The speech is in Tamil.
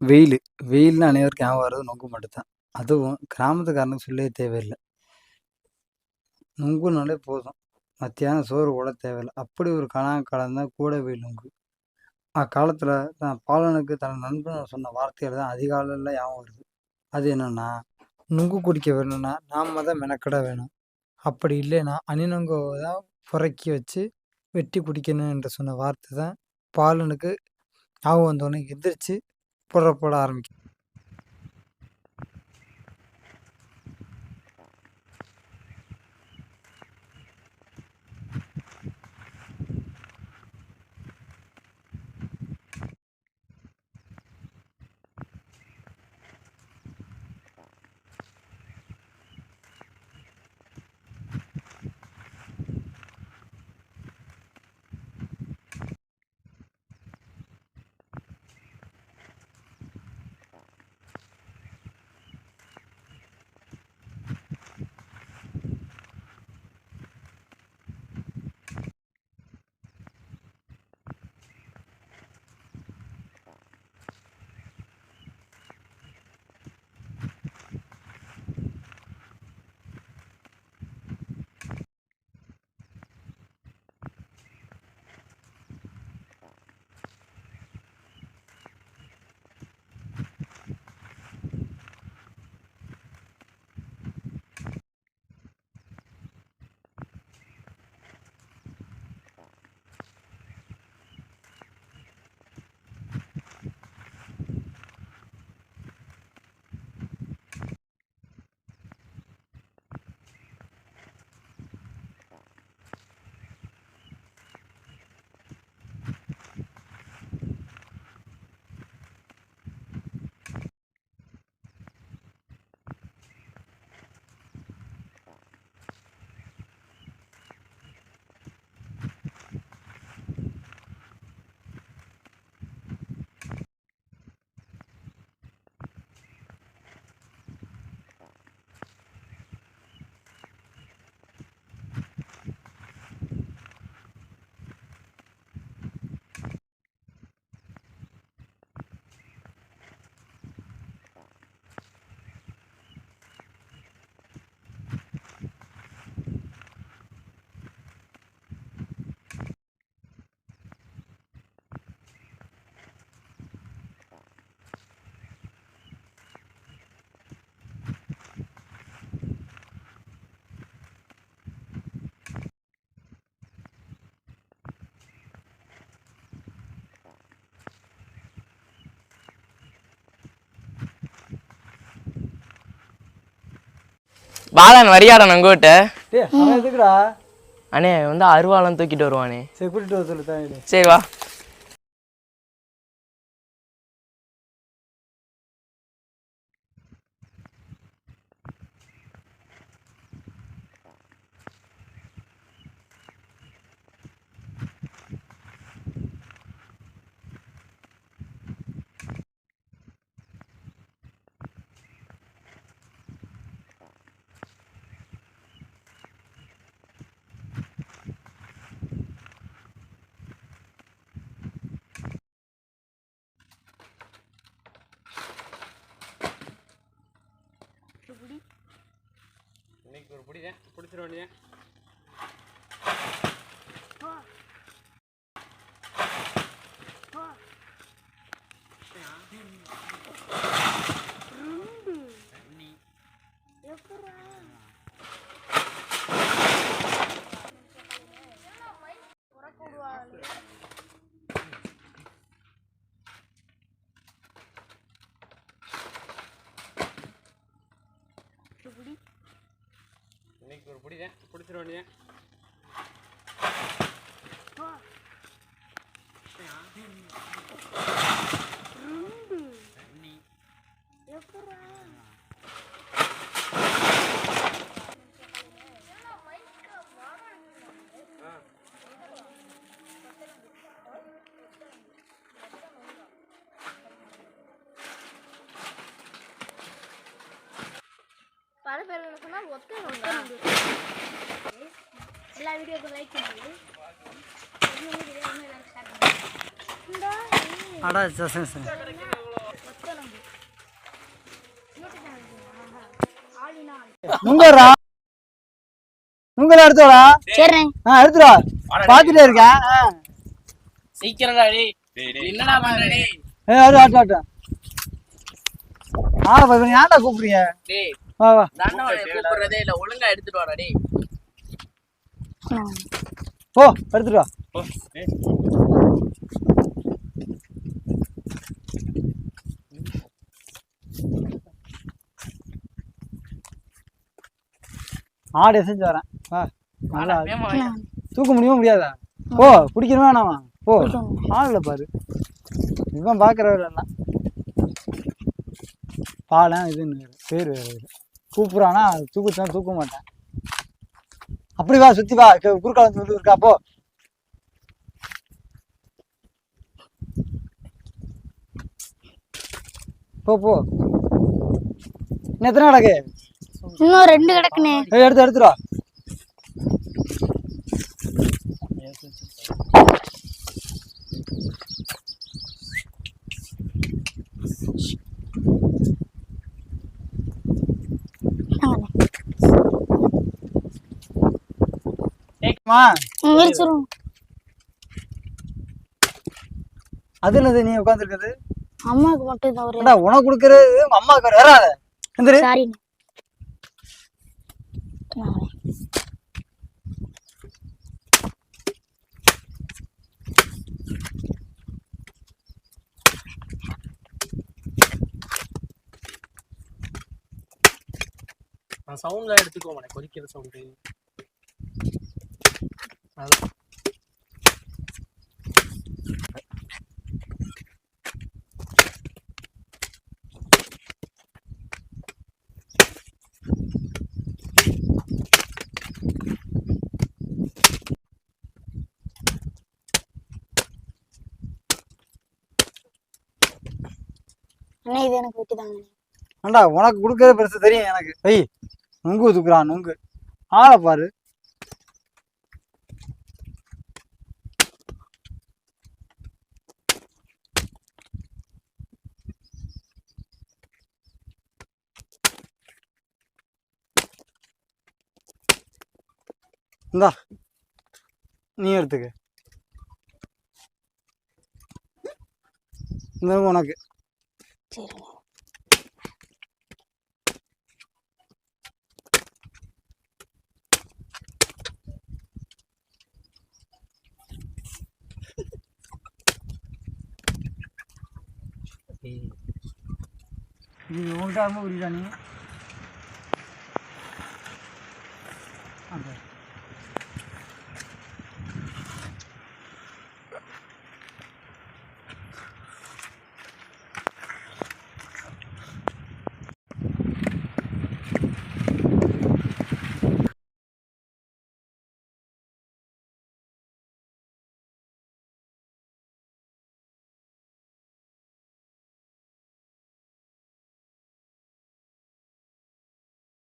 வெயில். வெயில்னு அனைவருக்கும் ஞாபகம் வர்றது நொங்கு மட்டும்தான். அதுவும் கிராமத்துக்காரனுக்கு சொல்லவே தேவையில்லை. நொங்குனாலே போதும். மத்தியானம் சோறு கூட தேவையில்லை. அப்படி ஒரு கலாக்காலம் தான் கூட வெயில் நொங்கு. அக்காலத்தில் தான் பாலனுக்கு தன் நண்பன் சொன்ன வார்த்தைகள் தான் அதிகாலையில் ஞாபகம் வருது. அது என்னென்னா நுங்கு குடிக்க வேணும்னா நாம் தான் மெனக்கட வேணும். அப்படி இல்லைன்னா அணிநொங்கை தான் புறக்கி வச்சு வெட்டி குடிக்கணும் என்று சொன்ன வார்த்தை தான் பாலனுக்கு ஞாபகம் வந்தோடனே எந்திரிச்சு புறப்பட ஆரம்பிக்கும். பாலன் வரியாடா நங்கோட்ட டே அவன் எதுக்குடா? அண்ணே வந்து அருவாளம் தூக்கிட்டு வருவானே. சரி கூட்டிட்டு வர சொல்லு தான் சரி வா. ஒரு பிடிதான் பிடிச்சிட வேண்டியதான் ஒரு பிடிதான். பிடிச்சிட வேண்டியதான் பல பேர் என்ன சொன்னா ஒத்த எல்லா வீடியோக்கும் லைக் பண்ணுங்க. அடா சரி சரி நுங்கரா நுங்கரா எடுத்துடா சரிண்ணே ஆ எடுத்துடா பார்த்துட்டே இருக்கேன். சீக்கிரம்டா டேய். என்னடா பண்ற டேய் ஏ ஆடு ஆட்டு ஆட்டு. ஆ நீ ஏன்டா கூப்பிடுறீங்க? டேய் வா வா. கூப்பிடுறதே இல்ல. ஒழுங்கா எடுத்துட்டு வாடா டேய். போ எடுத்துட்டு வா. ஆடு செஞ்சு வரேன். வா நல்லா. தூக்க முடியுமா முடியாதா? போ பிடிக்கணுமா வேணாமா? போ. ஆளில் பாரு. இவன் பார்க்குறவர் எல்லாம் பாலம் இதுன்னு பேர் வேறு இது கூப்பிட்றானா தூக்குத்தான் தூக்க மாட்டேன். அப்படி வா சுற்றி வா. குறுக்கால வந்து இருக்கா போ. போ போ. எத்தனை கிடக்கு? இன்னும் ரெண்டு கிடக்குண்ணே. ஏய், எடுத்து எடுத்துடா மா விரிச்சிரும் அது என்னது நீ உட்காந்துருக்குது அம்மாவுக்கு மட்டும் தான் ஒரு உனக்கு கொடுக்கறது? உங்க அம்மாவுக்கு வராத. எந்திரி. சவுண்ட்லாம் எடுத்துக்கோ மாட்டேன் கொதிக்கிற சவுண்டு அண்ணே இது எனக்கு உனக்கு கொடுக்கறது பெருசு தெரியும் எனக்கு. ஐய் நுங்கு தூக்குறான் நுங்கு. ஆளை பாரு. இந்தா. நீ எடுத்துக்க. இந்த உனக்கு. சரிண்ணே இது உன்கிட்ட ரொம்ப புரியுதா நீ. அந்த.